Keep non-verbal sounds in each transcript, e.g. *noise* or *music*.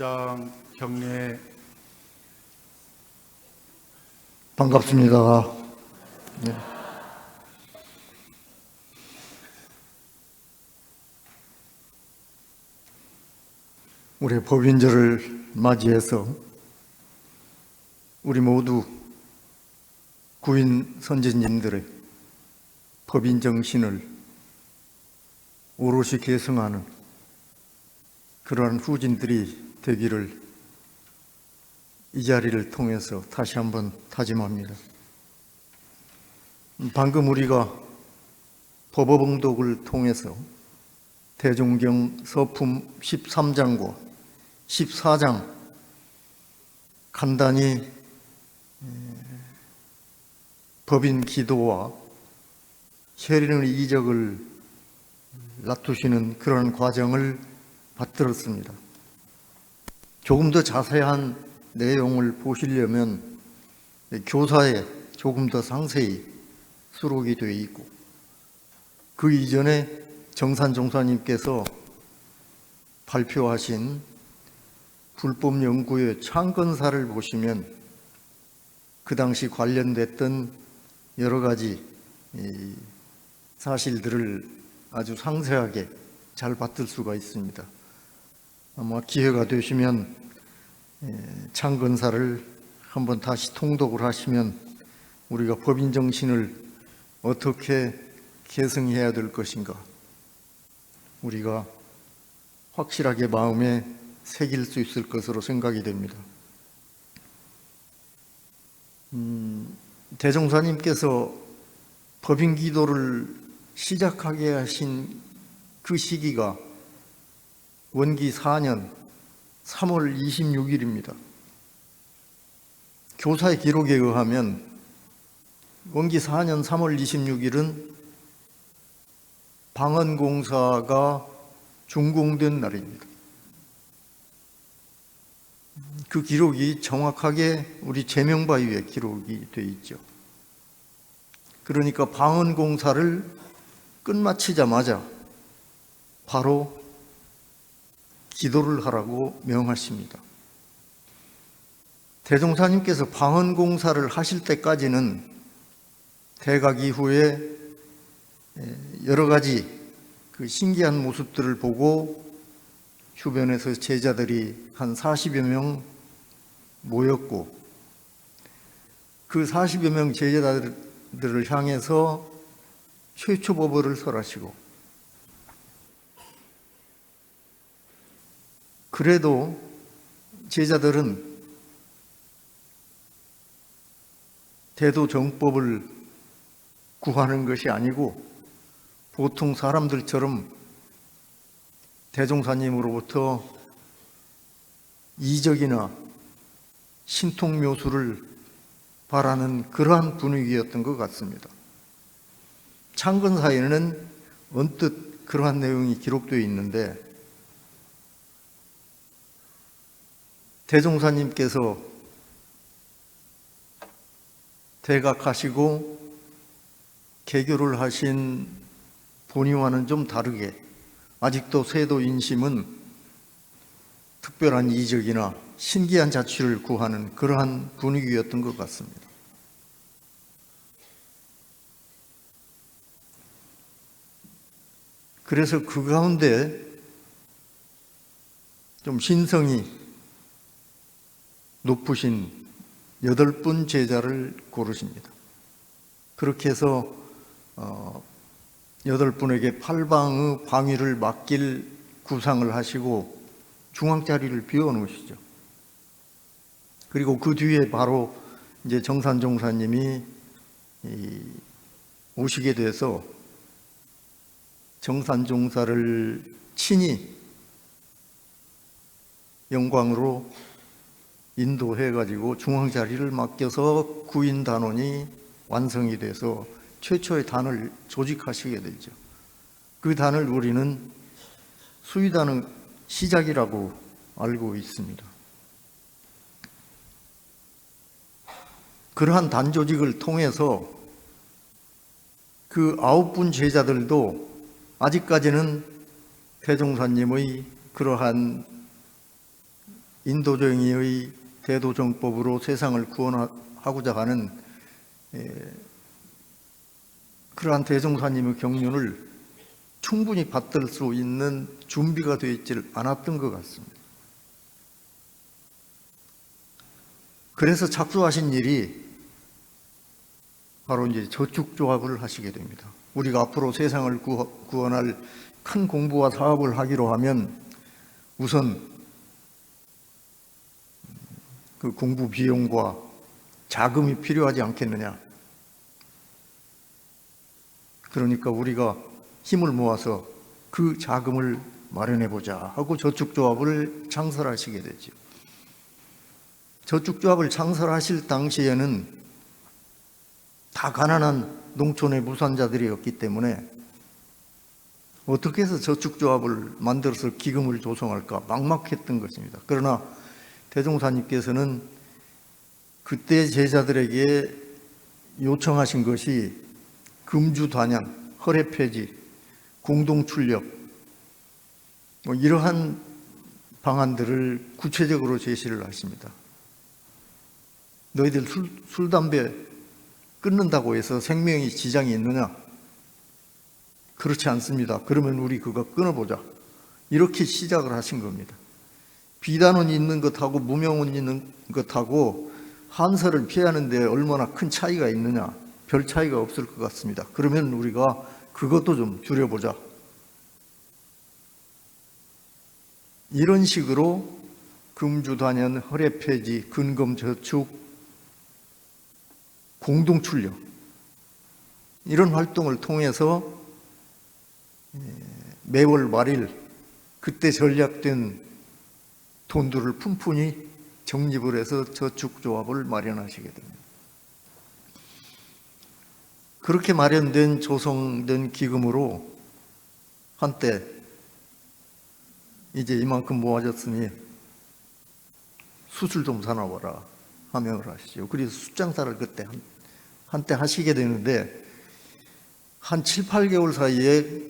입장 경례 반갑습니다. 네. 우리 법인절을 맞이해서 우리 모두 구인 선진님들의 법인 정신을 오롯이 계승하는 그러한 후진들이 되기를 이 자리를 통해서 다시 한번 다짐합니다. 방금 우리가 법어봉독을 통해서 대종경 서품 13장과 14장 간단히 에, 법인 기도와 혈인의 이적을 놔두시는 그런 과정을 받들었습니다. 조금 더 자세한 내용을 보시려면 교사에 조금 더 상세히 수록이 되어 있고 그 이전에 정산 종사님께서 발표하신 불법 연구의 창건사를 보시면 그 당시 관련됐던 여러 가지 이 사실들을 아주 상세하게 잘 받들 수가 있습니다. 아마 기회가 되시면 예, 창건사를 한번 다시 통독을 하시면 우리가 법인 정신을 어떻게 계승해야 될 것인가 우리가 확실하게 마음에 새길 수 있을 것으로 생각이 됩니다. 음, 대종사님께서 법인 기도를 시작하게 하신 그 시기가 원기 4년 3월 26일입니다. 교사의 기록에 의하면 원기 4년 3월 26일은 방언공사가 준공된 날입니다. 그 기록이 정확하게 우리 제명바위에 기록이 되어 있죠. 그러니까 방언공사를 끝마치자마자 바로 기도를 하라고 명하십니다. 대종사님께서 방언공사를 하실 때까지는 대각 이후에 여러 가지 그 신기한 모습들을 보고 주변에서 제자들이 한 40여 명 모였고 그 40여 명 제자들을 향해서 최초 법어를 설하시고 그래도 제자들은 대도 정법을 구하는 것이 아니고 보통 사람들처럼 대종사님으로부터 이적이나 신통 묘수를 바라는 그러한 분위기였던 것 같습니다. 창건사에는 언뜻 그러한 내용이 기록되어 있는데 대종사님께서 대각하시고 개교를 하신 본의와는 좀 다르게 아직도 세도 인심은 특별한 이적이나 신기한 자취를 구하는 그러한 분위기였던 것 같습니다. 그래서 그 가운데 좀 신성이 높으신 여덟 분 제자를 고르십니다. 그렇게 해서 어, 여덟 분에게 팔방의 방위를 맡길 구상을 하시고 중앙 자리를 비워 놓으시죠. 그리고 그 뒤에 바로 이제 정산 종사님이 이 오시게 돼서 정산 종사를 친히 영광으로 인도해 가지고 중앙 자리를 맡겨서 구인 단원이 완성이 돼서 최초의 단을 조직하시게 되죠. 그 단을 우리는 수의단의 시작이라고 알고 있습니다. 그러한 단 조직을 통해서 그 아홉 분 제자들도 아직까지는 대종사님의 그러한 인도정의의 대도정법으로 세상을 구원하고자 하는 에, 그러한 대종사님의 경륜을 충분히 받들 수 있는 준비가 되어 있질 않았던 것 같습니다. 그래서 착수하신 일이 바로 이제 저축조합을 하시게 됩니다. 우리가 앞으로 세상을 구- 구원할 큰 공부와 사업을 하기로 하면 우선 그 공부 비용과 자금이 필요하지 않겠느냐. 그러니까 우리가 힘을 모아서 그 자금을 마련해 보자 하고 저축조합을 창설하시게 되죠. 저축조합을 창설하실 당시에는 다 가난한 농촌의 무산자들이었기 때문에 어떻게 해서 저축조합을 만들어서 기금을 조성할까 막막했던 것입니다. 그러나 대종사님께서는 그때 제자들에게 요청하신 것이 금주 단양, 허례 폐지, 공동 출력 뭐 이러한 방안들을 구체적으로 제시를 하십니다. 너희들 술, 술 담배 끊는다고 해서 생명이 지장이 있느냐? 그렇지 않습니다. 그러면 우리 그거 끊어보자. 이렇게 시작을 하신 겁니다. 비단은 있는 것하고 무명은 있는 것하고 한설을 피하는데 얼마나 큰 차이가 있느냐? 별 차이가 없을 것 같습니다. 그러면 우리가 그것도 좀 줄여보자. 이런 식으로 금주단연, 허례 폐지, 근검 저축, 공동 출력 이런 활동을 통해서 예, 매월 말일 그때 전략된 돈들을 푼푼히 적립을 해서 저축조합을 마련하시게 됩니다. 그렇게 마련된 조성된 기금으로 한때 이제 이만큼 모아졌으니 수술 좀 사놔봐라 하명을 하시죠. 그래서 숫장사를 그때 한, 한때 하시게 되는데 한 7, 8개월 사이에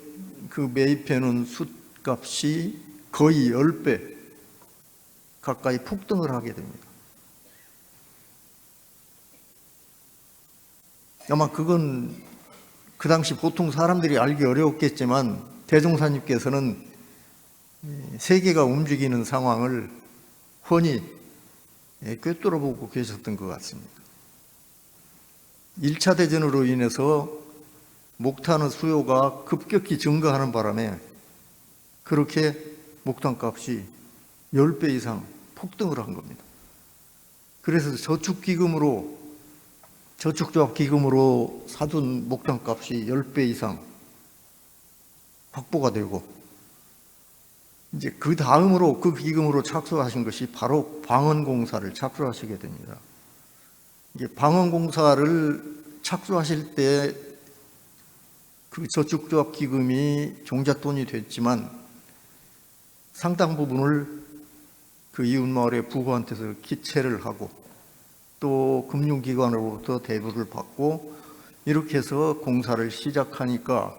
그 매입해 놓은 숫값이 거의 10배 가까이 폭등을 하게 됩니다. 아마 그건 그 당시 보통 사람들이 알기 어려웠겠지만 대종사님께서는 세계가 움직이는 상황을 훤히 예, 꿰뚫어보고 계셨던 것 같습니다. 1차 대전으로 인해서 목탄의 수요가 급격히 증가하는 바람에 그렇게 목탄 값이 10배 이상 폭등을 한 겁니다. 그래서 저축기금으로 저축조합 기금으로 사둔 목탄 값이 10배 이상 확보가 되고 이제 그 다음으로 그 기금으로 착수하신 것이 바로 방언공사를 착수하시게 됩니다. 이게 방언공사를 착수하실 때 그 저축조합 기금이 종잣돈이 됐지만 상당 부분을 그 이웃마을의 부부한테서 기체를 하고 또 금융기관으로부터 대부를 받고 이렇게 해서 공사를 시작하니까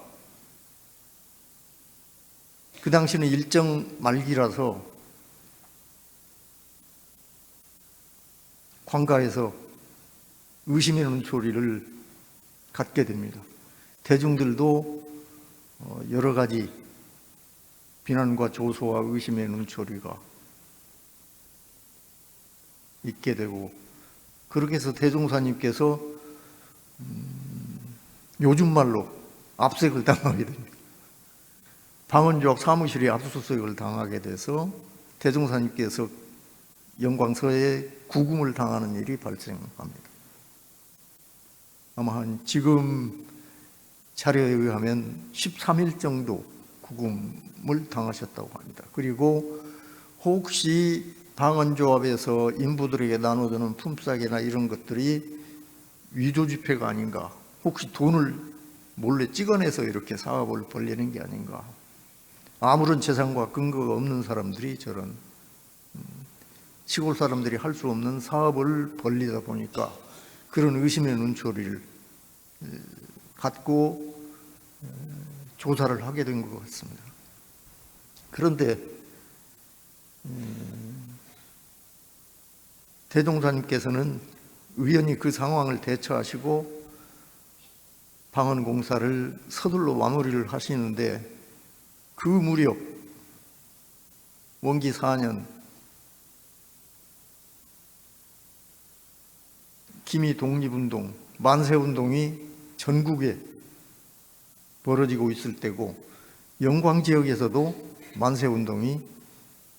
그 당시는 일정 말기라서 관가에서 의심의 눈초리를 갖게 됩니다. 대중들도 어, 여러 가지 비난과 조소와 의심의 눈초리가 있게 되고 그렇게 해서 대종사님께서 음, 요즘 말로 압색을 당하게 됩니다. 방언조합 사무실이 압수수색을 당하게 돼서 대종사님께서 영광서에 구금을 당하는 일이 발생합니다. 아마 한 지금 자료에 의하면 13일 정도 구금을 당하셨다고 합니다. 그리고 혹시 방언조합에서 인부들에게 나눠주는 품삯이나 이런 것들이 위조 지폐가 아닌가, 혹시 돈을 몰래 찍어내서 이렇게 사업을 벌리는 게 아닌가. 아무런 재산과 근거가 없는 사람들이 저런 음, 시골 사람들이 할 수 없는 사업을 벌리다 보니까 그런 의심의 눈초리를 에, 갖고 에, 조사를 하게 된 것 같습니다. 그런데 음, 대종사님께서는 의원이 그 상황을 대처하시고 방언 공사를 서둘러 마무리를 하시는데 그 무렵 원기 4년 기미 독립운동, 만세운동이 전국에 벌어지고 있을 때고 영광 지역에서도 만세운동이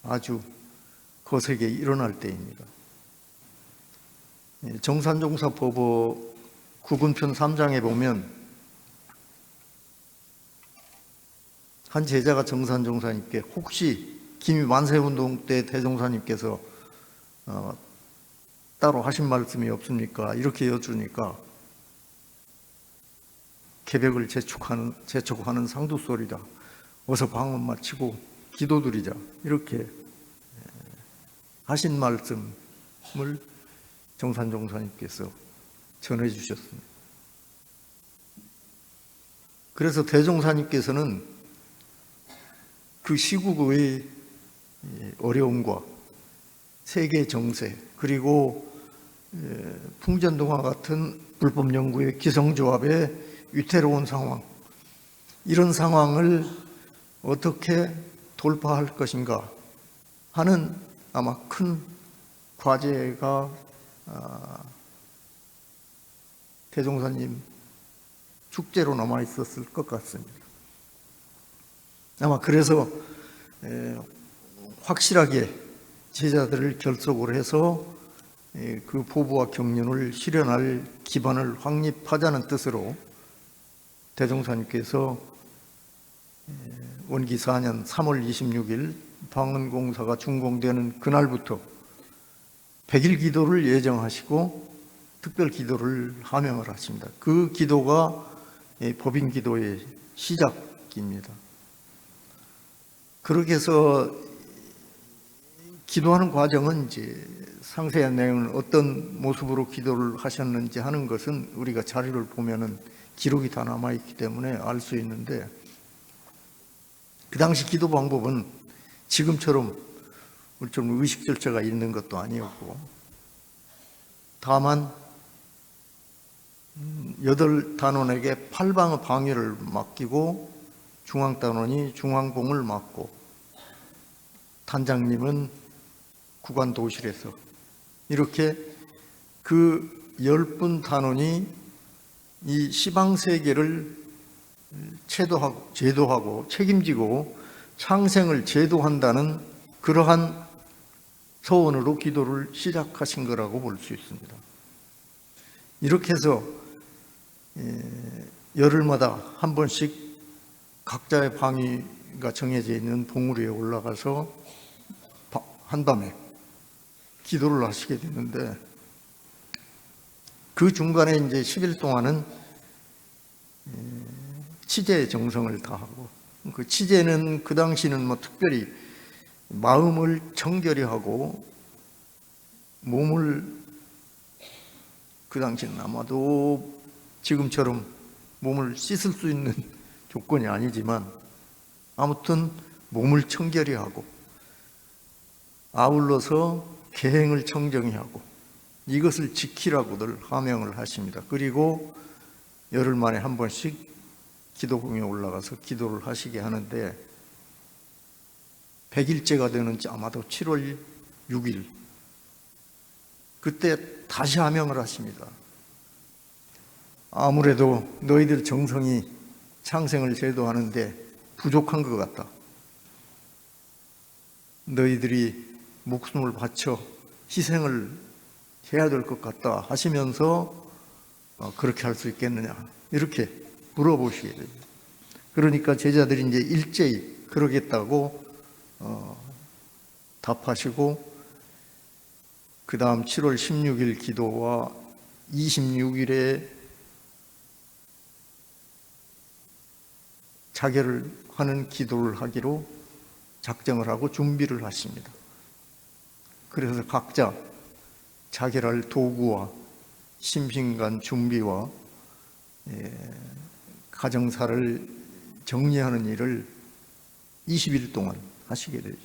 아주 거세게 일어날 때입니다. 예, 정산종사법어 구군편 3장에 보면 한 제자가 정산종사님께 혹시 김이 만세운동 때 대종사님께서 어, 따로 하신 말씀이 없습니까? 이렇게 여쭈니까 개벽을 재촉하는, 재촉하는 상두소리다. 어서 방언 마치고 기도드리자. 이렇게 예, 하신 말씀을 정산 종사님께서 전해 주셨습니다. 그래서 대종사님께서는 그 시국의 예, 어려움과 세계 정세 그리고 예, 풍전동화 같은 불법 연구의 기성조합의 위태로운 상황 이런 상황을 어떻게 돌파할 것인가 하는 아마 큰 과제가 아, 대종사님 축제로 남아 있었을 것 같습니다. 아마 그래서 에, 확실하게 제자들을 결속을 해서 에, 그 포부와 경륜을 실현할 기반을 확립하자는 뜻으로 대종사님께서 에, 원기 4년 3월 26일 방언공사가 준공되는 그날부터 100일 기도를 예정하시고 특별 기도를 하명을 하십니다. 그 기도가 예, 법인 기도의 시작입니다. 그렇게 해서 기도하는 과정은 이제 상세한 내용은 어떤 모습으로 기도를 하셨는지 하는 것은 우리가 자료를 보면은 기록이 다 남아 있기 때문에 알 수 있는데 그 당시 기도 방법은 지금처럼 좀 의식 절차가 있는 것도 아니었고. 다만 음, 여덟 단원에게 팔방의 방위를 맡기고 중앙 단원이 중앙봉을 맡고 단장님은 구간 도실에서 이렇게 그 열 분 단원이 이 시방 세계를 제도하고 제도하고 책임지고 창생을 제도한다는 그러한 소원으로 기도를 시작하신 거라고 볼 수 있습니다. 이렇게 해서 예, 열흘마다 한 번씩 각자의 방위가 정해져 있는 봉우리 위에 올라가서 바- 한밤에 기도를 하시게 됐는데 그 중간에 이제 10일 동안은 예, 치제 정성을 다하고 그 치제는 그 당시는 뭐 특별히 마음을 청결히 하고 몸을 그 당시는 아마도 지금처럼 몸을 씻을 수 있는 *laughs* 조건이 아니지만 아무튼 몸을 청결히 하고 아울러서 계행을 청정히 하고 이것을 지키라고들 하명을 하십니다. 그리고 열흘 만에 한 번씩 기도궁에 올라가서 기도를 하시게 하는데 100일째가 되는 아마도 7월 6일 그때 다시 하명을 하십니다. 아무래도 너희들 정성이 창생을 제도하는데 부족한 것 같다. 너희들이 목숨을 바쳐 희생을 해야 될 것 같다 하시면서 어, 그렇게 할 수 있겠느냐 이렇게 물어보시게 됩니다. 그러니까 제자들이 이제 일제히 그러겠다고 어, 답하시고 그 다음 7월 16일 기도와 26일에 자결을 하는 기도를 하기로 작정을 하고 준비를 하십니다. 그래서 각자 자결할 도구와 심신간 준비와 예, 가정사를 정리하는 일을 20일 동안 하시게 되죠.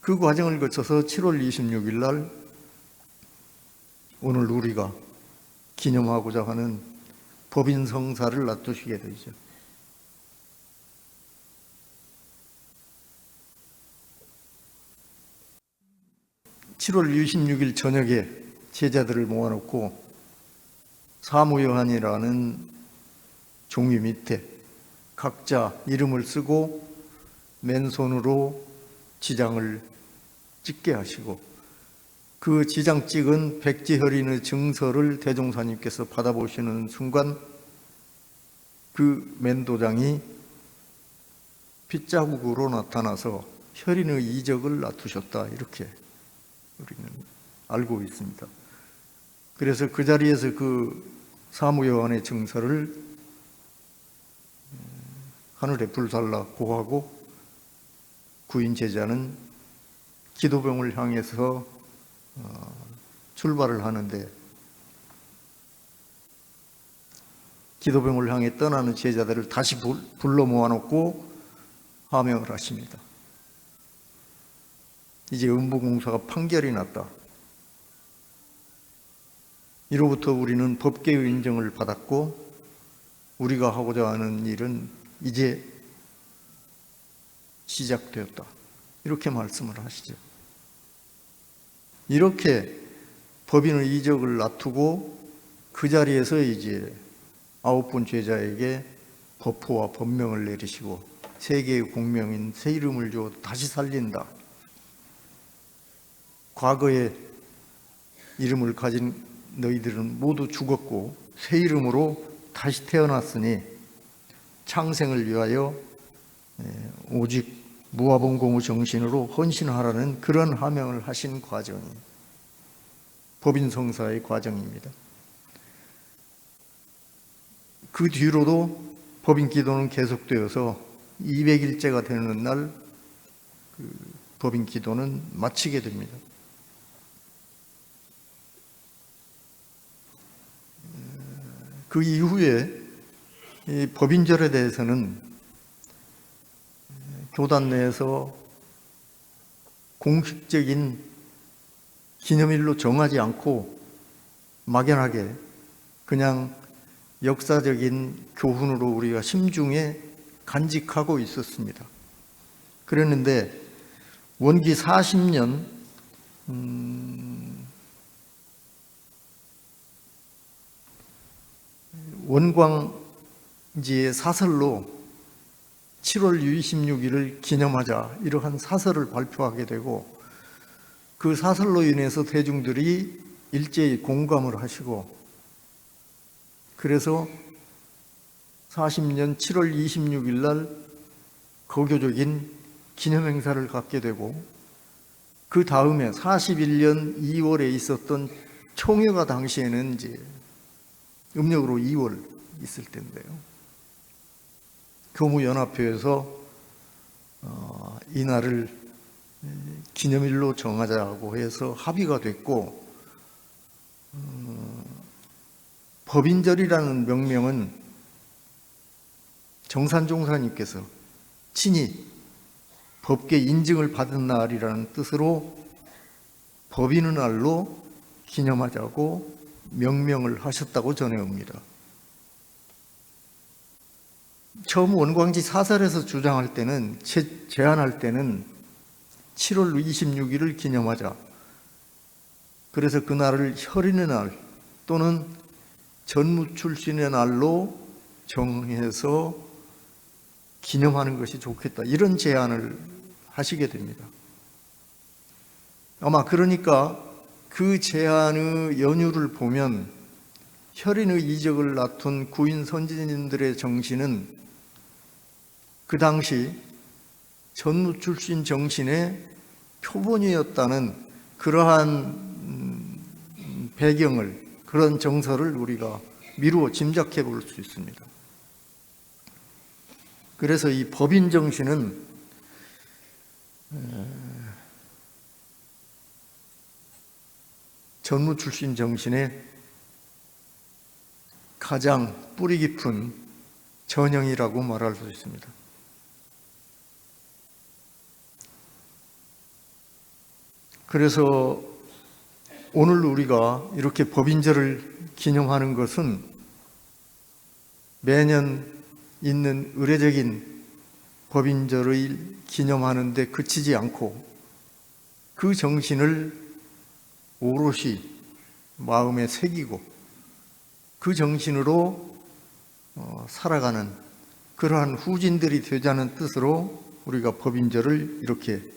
그 과정을 거쳐서 7월 26일 날 오늘 우리가 기념하고자 하는 법인 성사를 놔두시게 되죠. (7월 26일) 저녁에 제자들을 모아놓고 사무요한이라는 종이 밑에 각자 이름을 쓰고 맨손으로 지장을 찍게 하시고 그 지장 찍은 백지혈인의 증서를 대종사님께서 받아보시는 순간 그 맨도장이 핏자국으로 나타나서 혈인의 이적을 나투셨다 이렇게 우리는 알고 있습니다. 그래서 그 자리에서 그 사무요한의 증서를 하늘에 불살라 고하고 구인 제자는 기도병을 향해서 어, 출발을 하는데 기도병을 향해 떠나는 제자들을 다시 불- 불러 모아놓고 하명을 하십니다. 이제 음부공사가 판결이 났다. 이로부터 우리는 법계의 인정을 받았고 우리가 하고자 하는 일은 이제 시작되었다. 이렇게 말씀을 하시죠. 이렇게 법인의 이적을 놔두고 그 자리에서 이제 아홉 분 제자에게 법포와 법명을 내리시고 세계의 공명인 새 이름을 주어 다시 살린다. 과거의 이름을 가진 너희들은 모두 죽었고 새 이름으로 다시 태어났으니 창생을 위하여 예, 오직 무화봉공의 정신으로 헌신하라는 그런 하명을 하신 과정이 법인성사의 과정입니다. 그 뒤로도 법인 기도는 계속되어서 200일째가 되는 날 그 법인 기도는 마치게 됩니다. 그 이후에 이 법인절에 대해서는 교단 내에서 공식적인 기념일로 정하지 않고 막연하게 그냥 역사적인 교훈으로 우리가 심중에 간직하고 있었습니다. 그랬는데 원기 40년 음, 원광 지의 사설로 7월 26일을 기념하자 이러한 사설을 발표하게 되고 그 사설로 인해서 대중들이 일제히 공감을 하시고 그래서 40년 7월 26일 날 거교적인 기념행사를 갖게 되고 그 다음에 41년 2월에 있었던 총회가 당시에는 이제 음력으로 2월 있을 때인데요. 교무연합회에서 어, 이날을 기념일로 정하자고 해서 합의가 됐고 어, 법인절이라는 명명은 정산종사님께서 친히 법계 인증을 받은 날이라는 뜻으로 법인의 날로 기념하자고 명명을 하셨다고 전해옵니다. 처음 원광지 사설에서 주장할 때는 제, 제안할 때는 7월 26일을 기념하자. 그래서 그날을 혈인의 날 또는 전무 출신의 날로 정해서 기념하는 것이 좋겠다. 이런 제안을 하시게 됩니다. 아마 그러니까 그 제안의 연유를 보면 혈인의 이적을 낳던 구인 선진인들의 정신은 그 당시 전무 출신 정신의 표본이었다는 그러한 음, 배경을 그런 정서를 우리가 미루어 짐작해 볼 수 있습니다. 그래서 이 법인 정신은 전무 출신 정신의 가장 뿌리 깊은 전형이라고 말할 수 있습니다. 그래서 오늘 우리가 이렇게 법인절을 기념하는 것은 매년 있는 의례적인 법인절을 기념하는데 그치지 않고 그 정신을 오롯이 마음에 새기고 그 정신으로 어, 살아가는 그러한 후진들이 되자는 뜻으로 우리가 법인절을 이렇게 예,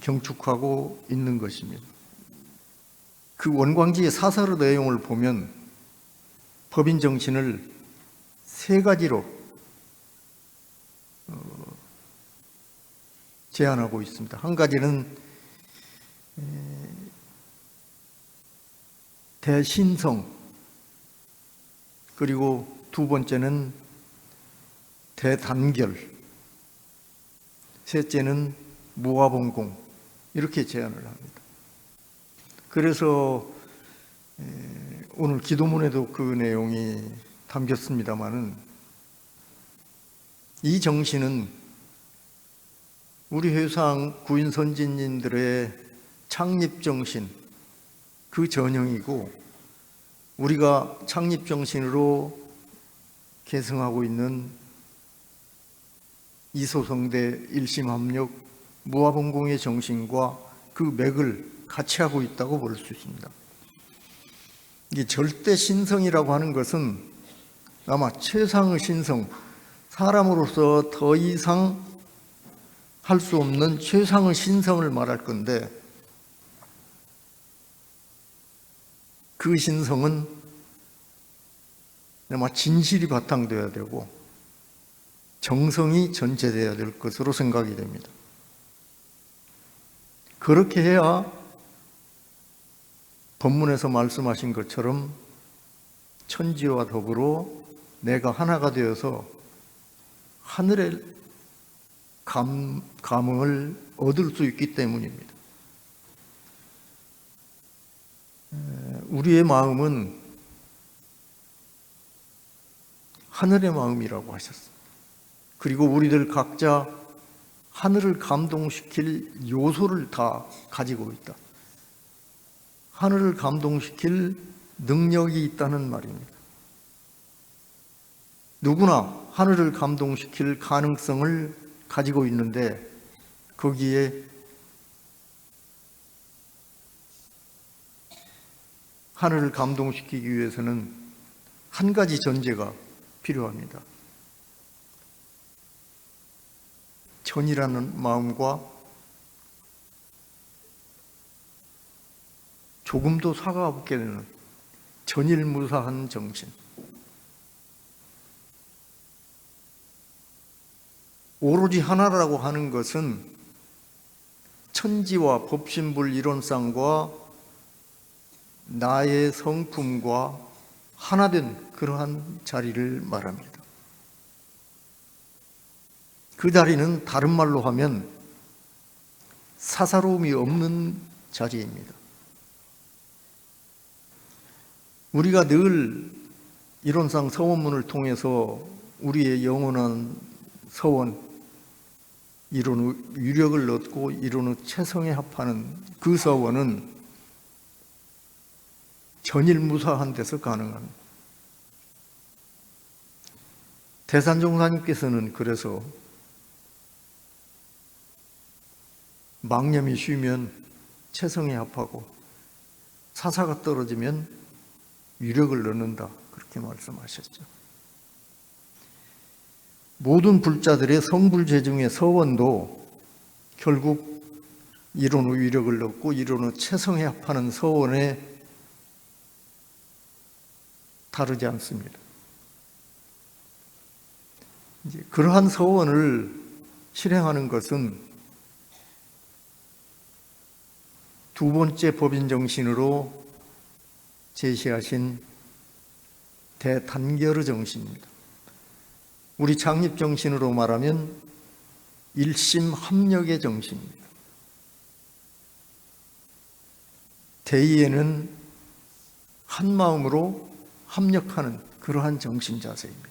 경축하고 있는 것입니다. 그 원광지의 사설의 내용을 보면 법인 정신을 세 가지로 어, 제안하고 있습니다. 한 가지는 에, 대신성 그리고 두 번째는 대단결 셋째는 무화봉공 이렇게 제안을 합니다. 그래서 에, 오늘 기도문에도 그 내용이 담겼습니다마는 이 정신은 우리 회상 구인 선진님들의 창립 정신 그 전형이고 우리가 창립 정신으로 계승하고 있는 이소성대 일심합력 무화봉공의 정신과 그 맥을 같이 하고 있다고 볼 수 있습니다. 이 절대 신성이라고 하는 것은 아마 최상의 신성, 사람으로서 더 이상 할 수 없는 최상의 신성을 말할 건데 그 신성은 아마 진실이 바탕되어야 되고 정성이 전제되어야 될 것으로 생각이 됩니다. 그렇게 해야 본문에서 말씀하신 것처럼 천지와 더불어 내가 하나가 되어서 하늘의 감, 감흥을 얻을 수 있기 때문입니다. 우리의 마음은 하늘의 마음이라고 하셨습니다. 그리고 우리들 각자 하늘을 감동시킬 요소를 다 가지고 있다. 하늘을 감동시킬 능력이 있다는 말입니다. 누구나 하늘을 감동시킬 가능성을 가지고 있는데 거기에 하늘을 감동시키기 위해서는 한 가지 전제가 필요합니다. 천이라는 마음과 조금도 사과 없게 되는 전일무사한 정신. 오로지 하나라고 하는 것은 천지와 법신불 이론상과 나의 성품과 하나된 그러한 자리를 말합니다. 그 자리는 다른 말로 하면 사사로움이 없는 자리입니다. 우리가 늘 이론상 서원문을 통해서 우리의 영원한 서원, 이론 후 유력을 얻고 이론 후 최성에 합하는 그 서원은 전일무사한 데서 가능합니다. 대산종사님께서는 그래서 망념이 쉬면 체성에 합하고 사사가 떨어지면 위력을 넣는다 그렇게 말씀하셨죠. 모든 불자들의 성불제 중의 서원도 결국 이론 후 위력을 넣고 이론 후 체성에 합하는 서원에 다르지 않습니다. 이제 그러한 서원을 실행하는 것은 두 번째 법인 정신으로 제시하신 대단결의 정신입니다. 우리 창립 정신으로 말하면 일심 합력의 정신입니다. 대의에는 한 마음으로 합력하는 그러한 정신 자세입니다.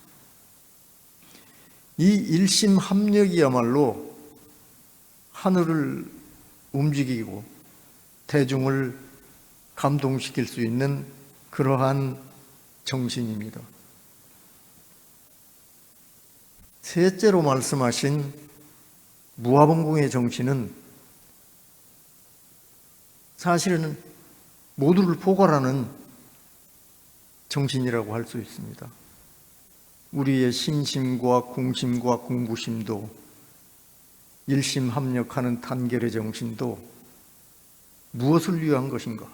이 일심 합력이야말로 하늘을 움직이고 대중을 감동시킬 수 있는 그러한 정신입니다. 셋째로 말씀하신 무화봉공의 정신은 사실은 모두를 포괄하는 정신이라고 할 수 있습니다. 우리의 심심과 공심과 공부심도 일심합력하는 단결의 정신도 무엇을 위한 것인가?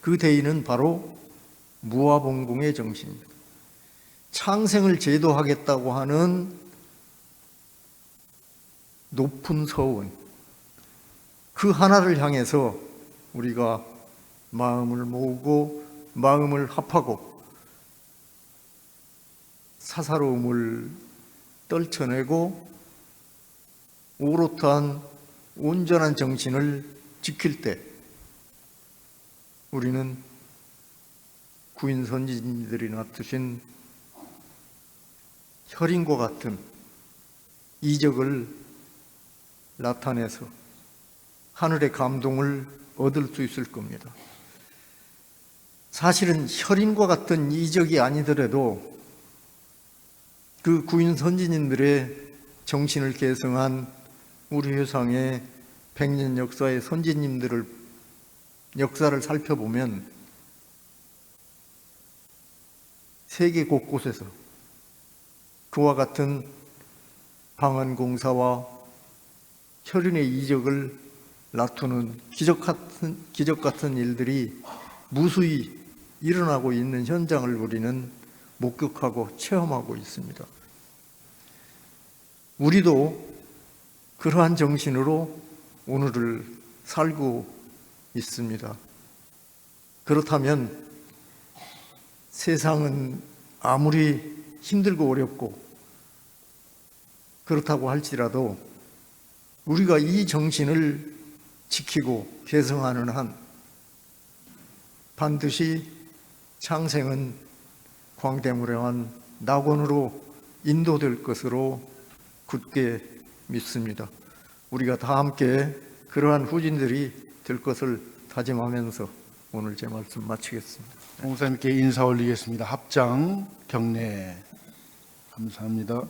그 대의는 바로 무화봉공의 정신입니다. 창생을 제도하겠다고 하는 높은 서원, 그 하나를 향해서 우리가 마음을 모으고 마음을 합하고 사사로움을 떨쳐내고 오롯한 온전한 정신을 지킬 때 우리는 구인 선지자들이 놔두신 혈인과 같은 이적을 나타내서 하늘의 감동을 얻을 수 있을 겁니다. 사실은 혈인과 같은 이적이 아니더라도 그 구인 선지님들의 정신을 계승한 우리 회상의 백년 역사의 선지님들을 역사를 살펴보면 세계 곳곳에서 그와 같은 방한 공사와 혈인의 이적을 나투는 기적 같은 기적 같은 일들이 무수히 일어나고 있는 현장을 우리는 목격하고 체험하고 있습니다. 우리도 그러한 정신으로 오늘을 살고 있습니다. 그렇다면 세상은 아무리 힘들고 어렵고 그렇다고 할지라도 우리가 이 정신을 지키고 개성하는 한 반드시 창생은 광대무량한 낙원으로 인도될 것으로 굳게 믿습니다. 우리가 다 함께 그러한 후진들이 될 것을 다짐하면서 오늘 제 말씀 마치겠습니다. 목사님께 인사 올리겠습니다. 합장 경례 감사합니다.